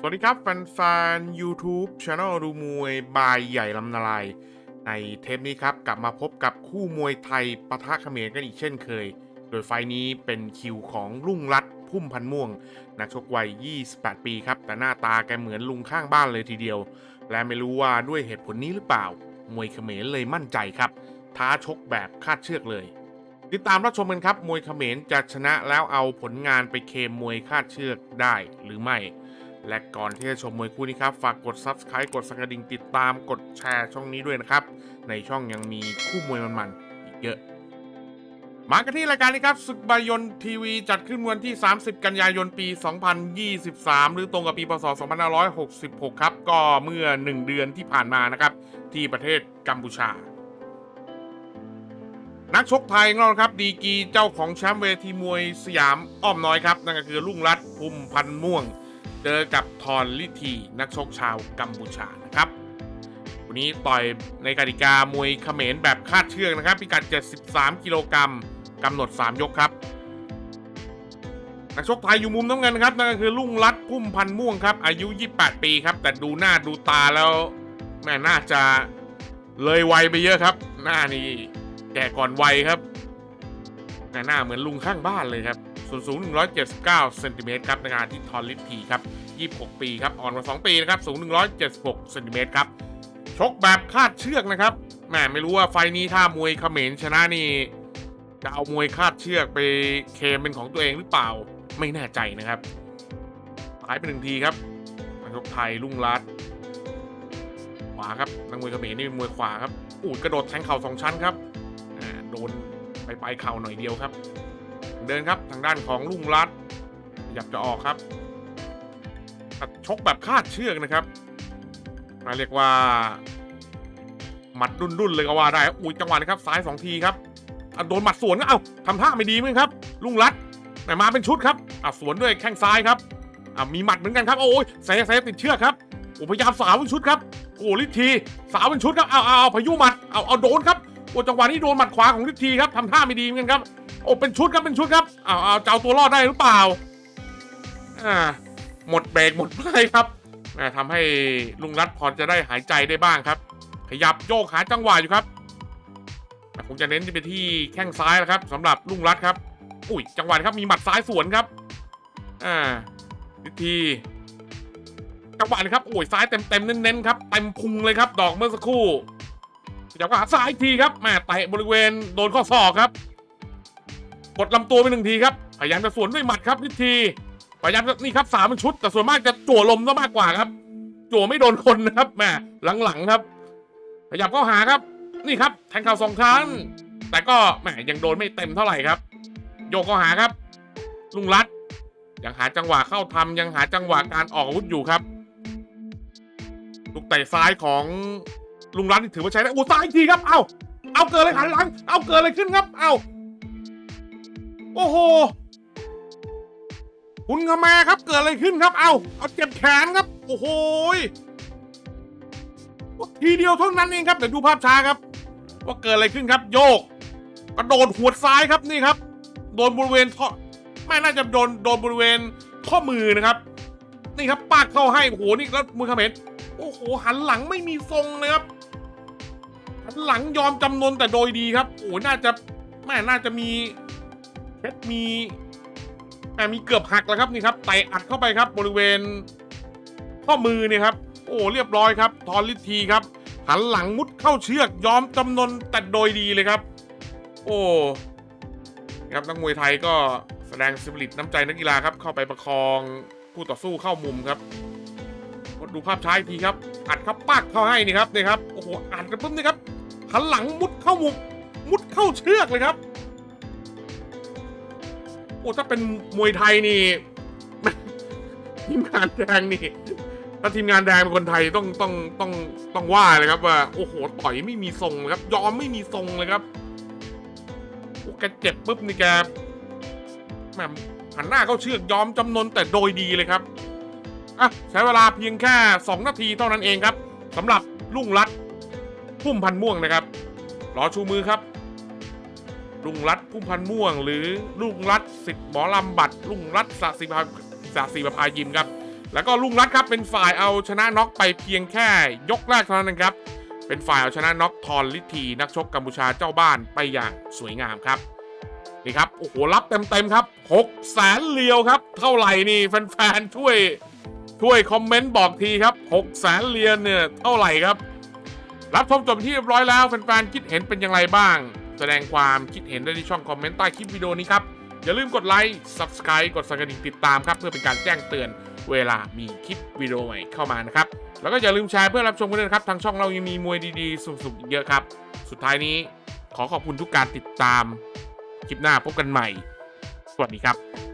สวัสดีครับแฟนๆ YouTube Channel ดูมวยบายใหญ่ลำนาลาย ในเทปนี้ครับ กลับมาพบกับคู่มวยไทยปะทะเขมรกันอีกเช่นเคย โดยไฟล์นี้เป็นคิวของรุ่งรัตพุ่มพันม่วง นักชกวัย 28 ปีครับ แต่หน้าตาแกเหมือนลุงข้างบ้านเลยทีเดียว และไม่รู้ว่าด้วยเหตุผลนี้หรือเปล่า มวยเขมรเลยมั่นใจครับ ท้าชกแบบคาดเชือกเลยติดตามรับชมกันครับ มวยเขมรจะชนะแล้วเอาผลงานไปเคมมวยคาดเชือกได้หรือไม่ และก่อนที่จะชมมวยคู่นี้ครับ ฝากกด Subscribe กดสังกระดิ่งติดตามกดแชร์ช่องนี้ด้วยนะครับ ในช่องยังมีคู่มวยมันๆอีกเยอะ มากันที่รายการนี้ครับศึกบายนทีวีจัดขึ้นวันที่ 30 กันยายนปี 2023 หรือตรงกับปีพศ 2566 ครับ ก็เมื่อ 1 เดือนที่ผ่านมานะครับ ที่ประเทศกัมพูชานักชกไทยของเราครับ ดีกีเจ้าของแชมป์เวทีมวยสยามอ้อมน้อยครับ นั่นก็คือรุ่งรัตน์ภูมิพันธ์ม่วง เจอกับทอนลิทีนักชกชาวกัมพูชานะครับ วันนี้ต่อยในกติกามวยเขมรแบบคาดเชือกนะครับ พิกัด 73 กิโลกรัมกำหนด 3 ยกครับ นักชกไทยอยู่มุมน้ำเงินครับนั่นก็คือรุ่งรัตน์พุ่มพันม่วงครับ อายุ 28 ปีครับ แต่ดูหน้าดูตาแล้วแม่น่าจะเลยวัยไปเยอะครับ หน้านี่แก่ก่อนวัยครับแม่หน้าเหมือนลุงข้างบ้านเลยครับ ส่วนสูง 179 เซนติเมตรครับในงานที่ทอนลิททีครับ 26 ปีครับ อ่อนกว่า 2 ปีนะครับ สูง 176 เซนติเมตรครับ ชกแบบคาดเชือกนะครับแหมไม่รู้ว่าไฟนี้ถ้ามวยเขมรชนะนี่ จะเอามวยคาดเชือกไปเคมเป็นของตัวเองหรือเปล่า ไม่แน่ใจนะครับหายไปหนึ่งทีครับนักชกไทยรุ่งรัตน์ขวาครับนักมวยเขมรนี่เป็นมวยขวาครับ อู้ยกระโดดแทงเข่าสองชั้นครับอ่าโดนไปปลายเข่าหน่อยเดียวครับ เดินครับทางด้านของลุงรัตน์ขยับจะออกครับชกแบบคาดเชือกนะครับมาเรียกว่า หมัดดุนๆเลยก็ว่าได้อุ้ยจังหวะนี้ครับซ้ายสองทีครับโดนหมัดสวนก็เอ้าทำท่าไม่ดีมั้งครับ ลุงรัตน์แต่มาเป็นชุดครับอะสวนด้วยแข้งซ้ายครับอะมีหมัดเหมือนกันครับ โอ้ยเซเซติดเชือกครับโอ้พยายามสาวเป็นชุดครับโอ้ลิทีสาวเป็นชุดครับเอาเอาเอาพายุหมัดเอาเอาโดนครับโอ้จังหวะนี้โดนหมัดขวาของลิททีครับทำท่าไม่ดีเหมือนกันครับ โอ้เป็นชุดครับเป็นชุดครับเอาเอาเจะเอาตัวรอดได้หรือเปล่าอ่าหมดเบรกหมดไยครับอ่าทำให้ลุงรัตน์พอจะได้หายใจได้บ้างครับ ขยับโยกหาจังหวะอยู่ครับแต่คงจะเน้นไปที่แข้งซ้ายแล้วครับสำหรับลุงรัตน์ครับ อุ้ยจังหวะครับมีหมัดซ้ายสวนครับอ่าวิธีจังหวะเลยครับโอ้ยซ้ายเต็มเต็มเน้นๆครับเต็มพุงเลยครับ ดอกเมื่อสักครู่จังหวะซ้ายอีกทีครับแม่เตะบริเวณโดนข้อศอกครับ กดลำตัวไปหนึ่งทีครับ พยายามจะสวนด้วยหมัดครับนิทีพยายามจะนี่ครับสามเป็นชุด แต่ส่วนมากจะจั่วลมซะมากกว่าครับจั่วไม่โดนคนนะครับแหม่หลังๆครับ พยายามเข้าหาครับ นี่ครับแทงเข่าสองครั้งแต่ก็แหมยังโดนไม่เต็มเท่าไหร่ครับ โยกเข้าหาครับ ลุงรัตยังหาจังหวะเข้าทำยังหาจังหวะการออกอาวุธอยู่ครับลูกเตะซ้ายของลุงรัตถือว่าใช้ได้โอ้ซ้ายอีกทีครับ เอ้าเอาเกิดอะไรหันหลัง เอาเกิดอะไรขึ้นครับ เอ้า โอ้โห คุณขมาครับเกิดอะไรขึ้นครับ เอาเอาเจ็บแขนครับ โอ้โหทีเดียวเท่านั้นเองครับเดี๋ยวดูภาพช้าครับ ว่าเกิดอะไรขึ้นครับ โยกกระโดดหัวดซ้ายครับนี่ครับ โดนบริเวณข้อไม่น่าจะโดนโดนบริเวณข้อมือนะครับ นี่ครับปากเข้าให้โอ้โหนี่แล้วมือเขมรโอ้โหหันหลังไม่มีทรงเลยครับหันหลังยอมจำนนแต่โดยดีครับโอ้โหน่าจะแม่น่าจะมี เพชรมีแต่มีเกือบหักแล้วครับนี่ครับไตอัดเข้าไปครับบริเวณข้อมือเนี่ยครับ โอ้เรียบร้อยครับ ทอนลิทีครับ หันหลังมุดเข้าเชือกยอมจำนนแต่โดยดีเลยครับ โอ้ครับนักมวยไทยก็แสดงสปิริตน้ำใจนักกีฬาครับ เข้าไปประคองผู้ต่อสู้เข้ามุมครับดูภาพช้าอีกทีครับ อัดครับปักเข้าให้นี่ครับนี่ครับโอ้โหอัดกันปุ๊บนี่ครับหันหลังมุดเข้ามุมมุดเข้าเชือกเลยครับ อ้ถ้าเป็นมวยไทยนี่ ทีมงานแดงนี่ ถ้าทีมงานแดงเป็นคนไทยต้องต้องต้องต้องว่าเลยครับว่าโอ้โหต่อยไม่มีทรงเลยครับ ยอมไม่มีทรงเลยครับโอ้แกเจ็บปุ๊บนี่แกแหมหันหน้าเข้าเชือกยอมจำนนแต่โดยดีเลยครับอะใช้เวลาเพียงแค่ 2 นาทีเท่านั้นเองครับสำหรับลุงรัตน์พุ่มพันม่วงนะครับรอชูมือครับ ลุงรัตพุ่มพันม่วง หรือลุงรัตสิทธิ์หมอลำบัตรลุงรัตน์สศิภาสศิประภายิมครับ แล้วก็ลุงรัตครับเป็นฝ่ายเอาชนะน็อกไปเพียงแค่ยกแรกเท่านั้นครับ เป็นฝ่ายเอาชนะน็อกทอนลิทีนักชกกัมพูชาเจ้าบ้านไปอย่างสวยงามครับนี่ครับโอ้โหรับเต็มๆครับ6แสนเลียวครับ เท่าไหร่นี่แฟนๆช่วยช่วยคอมเมนต์บอกทีครับ6แสนเลียนเนี่ยเท่าไหร่ครับ รับชมจบที่เรียบร้อยแล้วแฟนๆคิดเห็นเป็นอย่างไรบ้าง แสดงความคิดเห็นได้ที่ช่องคอมเมนต์ใต้คลิปวิดีโอนี้ครับ อย่าลืมกดไลค์ Subscribe กดสั่นกระดิ่งติดตามครับ เพื่อเป็นการแจ้งเตือนเวลามีคลิปวิดีโอใหม่เข้ามานะครับ แล้วก็อย่าลืมแชร์เพื่อรับชมกันด้วยนะครับ ทางช่องเรายังมีมวยดีๆ สุกๆอีกเยอะครับ สุดท้ายนี้ขอขอบคุณทุกการติดตาม คลิปหน้าพบกันใหม่ สวัสดีครับ